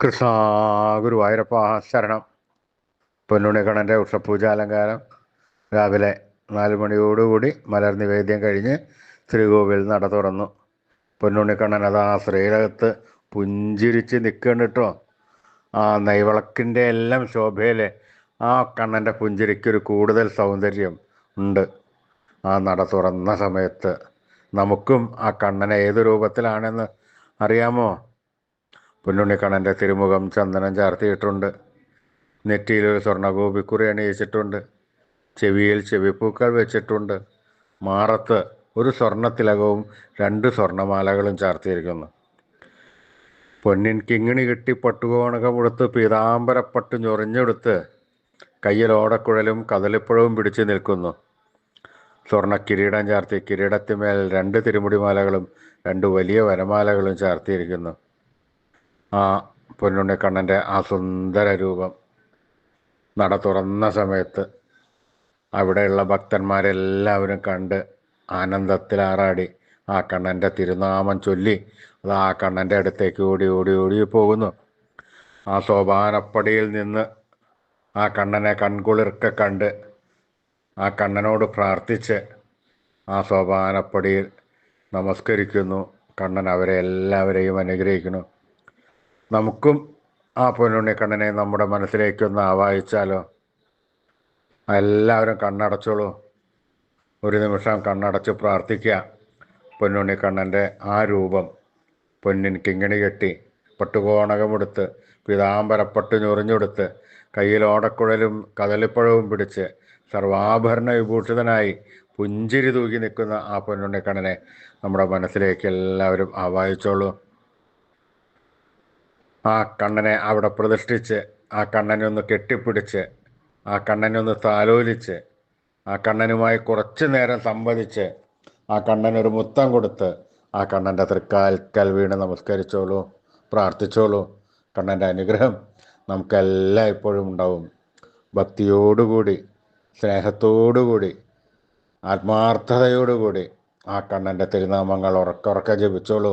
കൃഷ്ണ ഗുരുവായൂരപ്പ ശരണം. പൊന്നുണിക്കണന്റെ ഉഷപൂജ അലങ്കാരം രാവിലെ നാല് മണിയോടുകൂടി മലർ നിവേദ്യം കഴിഞ്ഞ് ശ്രീകോവിൽ നട തുറന്നു. പൊന്നുണിക്കണ്ണൻ അതാ ശ്രീരകത്ത് പുഞ്ചിരിച്ച് നിൽക്കണ്ടിട്ടോ ആ നെയ്വിളക്കിന്റെ എല്ലാം ശോഭയിൽ ആ കണ്ണന്റെ പുഞ്ചിരിക്കൊരു കൂടുതൽ സൗന്ദര്യം ഉണ്ട്. ആ നട തുറന്ന സമയത്ത് നമുക്കും ആ കണ്ണനെ ഏത് രൂപത്തിലാണെന്ന് അറിയാമോ? പൊന്നുണ്ണിക്കണ്ണന്റെ തിരുമുഖം ചന്ദനം ചാർത്തിയിട്ടുണ്ട്. നെറ്റിയിലൊരു സ്വർണഗോപിക്കുറി അണിയിച്ചിട്ടുണ്ട്. ചെവിയിൽ ചെവിപ്പൂക്കൾ വെച്ചിട്ടുണ്ട്. മാറത്ത് ഒരു സ്വർണത്തിലകവും രണ്ട് സ്വർണമാലകളും ചാർത്തിയിരിക്കുന്നു. പൊന്നിൻ കിങ്ങിണി കെട്ടി പട്ടുകോണകമുടുത്ത് പീതാംബരപ്പട്ട് ഞൊറിഞ്ഞെടുത്ത് കയ്യിൽ ഓടക്കുഴലും കദളിപ്പഴവും പിടിച്ചു നിൽക്കുന്നു. സ്വർണ കിരീടം ചാർത്തി കിരീടത്തിന്മേൽ രണ്ട് തിരുമുടിമാലകളും രണ്ട് വലിയ വരമാലകളും ചാർത്തിയിരിക്കുന്നു. ആ പൊന്നുണ്ണിക്കണ്ണന്റെ ആ സുന്ദര രൂപം നട തുറന്ന സമയത്ത് അവിടെയുള്ള ഭക്തന്മാരെല്ലാവരും കണ്ട് ആനന്ദത്തിൽ ആറാടി ആ കണ്ണന്റെ തിരുനാമം ചൊല്ലി അത് ആ കണ്ണന്റെ അടുത്തേക്ക് ഓടി ഓടി ഓടി പോകുന്നു. ആ സോപാനപ്പടിയിൽ നിന്ന് ആ കണ്ണനെ കൺകുളിർക്കെ കണ്ട് ആ കണ്ണനോട് പ്രാർത്ഥിച്ച് ആ സോപാനപ്പടിയിൽ നമസ്കരിക്കുന്നു. കണ്ണൻ അവരെ എല്ലാവരെയും അനുഗ്രഹിക്കുന്നു. നമുക്കും ആ പൊന്നുണ്ണിക്കണ്ണനെ നമ്മുടെ മനസ്സിലേക്കൊന്ന് ആവാഹിച്ചാലോ? എല്ലാവരും കണ്ണടച്ചോളൂ. ഒരു നിമിഷം കണ്ണടച്ച് പ്രാർത്ഥിക്കുക. പൊന്നുണ്ണിക്കണ്ണന്റെ ആ രൂപം പൊന്നിൻ കിങ്ങിണി കെട്ടി പട്ടുകോണകമെടുത്ത് പിതാംബരപ്പട്ട് ഞൊറിഞ്ഞെടുത്ത് കയ്യിൽ ഓടക്കുഴലും കദളിപ്പഴവും പിടിച്ച് സർവാഭരണ വിഭൂഷിതനായി പുഞ്ചിരി തൂക്കി നിൽക്കുന്ന ആ പൊന്നുണ്ണിക്കണ്ണനെ നമ്മുടെ മനസ്സിലേക്ക് എല്ലാവരും ആവാഹിച്ചോളൂ. ആ കണ്ണനെ അവിടെ പ്രതിഷ്ഠിച്ച് ആ കണ്ണനെ ഒന്ന് കെട്ടിപ്പിടിച്ച് ആ കണ്ണനെ ഒന്ന് താലോലിച്ച് ആ കണ്ണനുമായി കുറച്ചു നേരം സംവദിച്ച് ആ കണ്ണനൊരു മുത്തം കൊടുത്ത് ആ കണ്ണന്റെ തൃക്കാൽക്കൽ വീണ് നമസ്കരിച്ചോളൂ പ്രാർത്ഥിച്ചോളൂ. കണ്ണന്റെ അനുഗ്രഹം നമുക്കെല്ലാം ഇപ്പോഴും ഉണ്ടാവും. ഭക്തിയോടുകൂടി സ്നേഹത്തോടുകൂടി ആത്മാർത്ഥതയോടുകൂടി ആ കണ്ണന്റെ തിരുനാമങ്ങൾ ഉറക്കുറക്കെ ജപിച്ചോളൂ.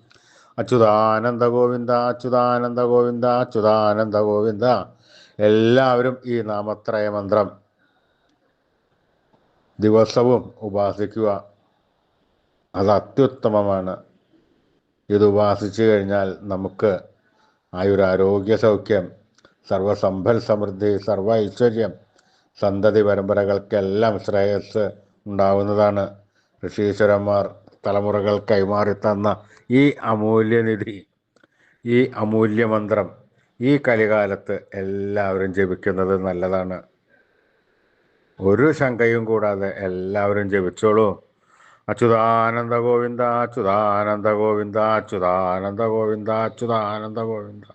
അച്യുതാനന്ദ ഗോവിന്ദ അച്യുതാനന്ദ ഗോവിന്ദ അച്യുതാനന്ദ ഗോവിന്ദ എല്ലാവരും ഈ നാമത്രയ മന്ത്രം ദിവസവും ഉപാസിക്കുക. അത് അത്യുത്തമമാണ്. ഇത് ഉപാസിച്ചു കഴിഞ്ഞാൽ നമുക്ക് ആയുരാരോഗ്യ സൗഖ്യം സർവസമ്പൽ സമൃദ്ധി സർവ ഐശ്വര്യം സന്തതി പരമ്പരകൾക്കെല്ലാം ശ്രേയസ് ഉണ്ടാവുന്നതാണ്. ഋഷീശ്വരന്മാർ തലമുറകൾ കൈമാറി തന്ന ഈ അമൂല്യനിധി ഈ അമൂല്യമന്ത്രം ഈ കലികാലത്ത് എല്ലാവരും ജപിക്കുന്നത് നല്ലതാണ്. ഒരു ശങ്കയും കൂടാതെ എല്ലാവരും ജപിച്ചോളൂ. അച്യുതാനന്ദ ഗോവിന്ദ അച്യുതാനന്ദ ഗോവിന്ദ അച്യുതാനന്ദ ഗോവിന്ദ അച്യുതാനന്ദ ഗോവിന്ദ.